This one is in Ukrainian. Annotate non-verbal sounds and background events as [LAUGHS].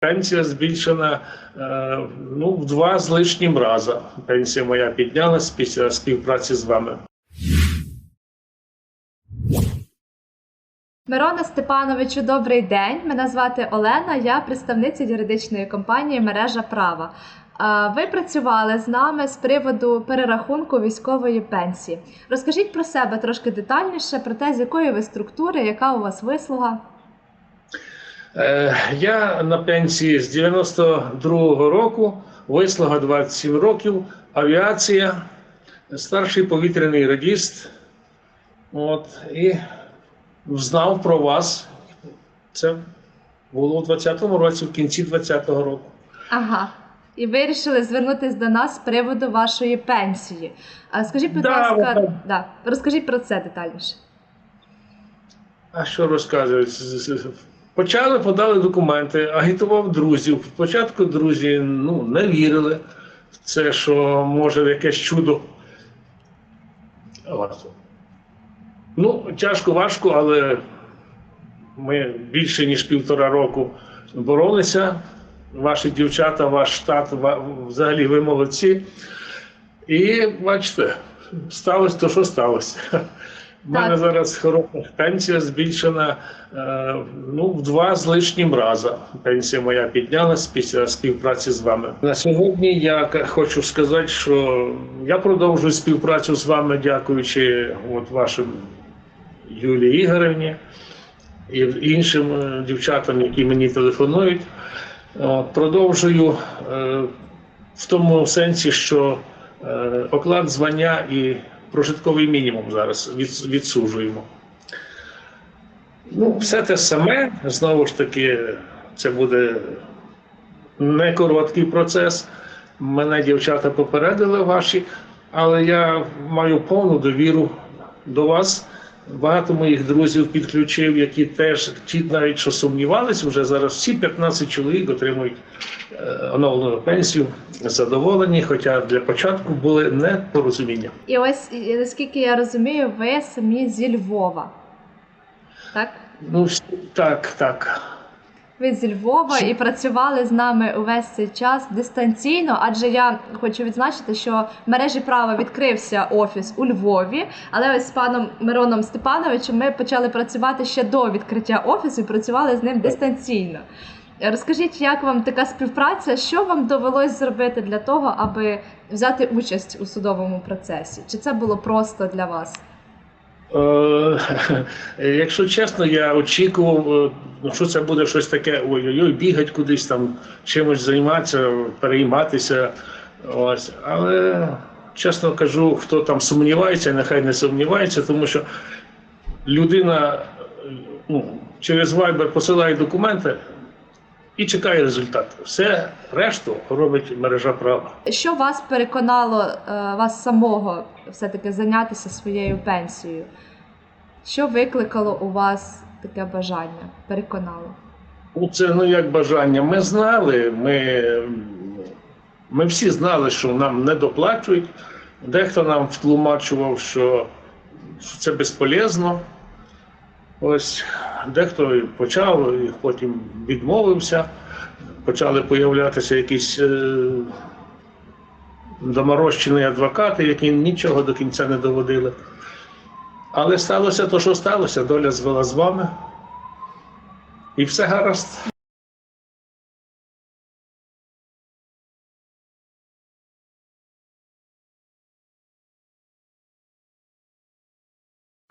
Пенсія збільшена е, ну, в два з лишнім рази. Пенсія моя піднялась після співпраці з вами. Мироне Степановичу, добрий день. Мене звати Олена, я представниця юридичної компанії Мережа права. Ви працювали з нами з приводу перерахунку військової пенсії. Розкажіть про себе трошки детальніше, про те, з якої ви структури, яка у вас вислуга. Е, Я на пенсії з 92-го року, вислуга 27 років, авіація, старший повітряний радіст. От, і знав про вас. Це було у 20-му році, в кінці 20-го року. Ага. І вирішили звернутися до нас з приводу вашої пенсії. А скажіть, будь Да, ласка, от- да, розкажіть про це детальніше. А що розказують? Почали, подали документи, агітував друзів. Спочатку друзі ну, не вірили в це, що може якесь чудо. Ну, тяжко, важко, але ми більше ніж півтора року боролися. Ваші дівчата, ваш штат, взагалі ви молодці. І бачите, сталося то, що сталося. У мене зараз хороша пенсія збільшена е, ну, в два з лишнім рази. Пенсія моя піднялась після співпраці з вами. На сьогодні я хочу сказати, що я продовжую співпрацю з вами, дякуючи от вашим Юлії Ігоревні і іншим е, дівчатам, які мені телефонують. Е, Продовжую в тому сенсі, що оклад звання і прожитковий мінімум зараз від- відсуджуємо. Ну, все те саме. Знову ж таки, це буде не короткий процес. Мене дівчата попередили ваші, але я маю повну довіру до вас. Багато моїх друзів підключив, які теж ті навіть що сумнівалися, вже зараз всі 15 чоловік отримують е, оновлену пенсію, задоволені, хоча для початку були непорозуміння. І ось, наскільки я розумію, ви самі зі Львова. Так? Ну, так, так. Ви зі Львова і працювали з нами увесь цей час дистанційно, адже я хочу відзначити, що в мережі права відкрився офіс у Львові, але ось з паном Мироном Степановичем ми почали працювати ще до відкриття офісу і працювали з ним дистанційно. Розкажіть, як вам така співпраця? Що вам довелось зробити для того, аби взяти участь у судовому процесі? Чи це було просто для вас? Е, [LAUGHS] Якщо чесно, я очікував, е, ну, що це буде щось таке, ой-ой-ой, бігати кудись там, чимось займатися, перейматися. Ось. Але чесно кажу, хто там сумнівається, нехай не сумнівається, тому що людина ну, через Viber посилає документи і чекає результат. Все решту робить мережа права. Що вас переконало е, вас самого все-таки зайнятися своєю пенсією? Що викликало у вас таке бажання? Переконало? Ну, це ну як бажання. Ми знали, ми, ми всі знали, що нам не доплачують. Дехто нам втлумачував, що, що це безполезно. Ось дехто і почав, і потім відмовився. Почали появлятися якісь е, доморощені адвокати, які нічого до кінця не доводили. Але сталося те, що сталося, доля звела з вами. І все гаразд.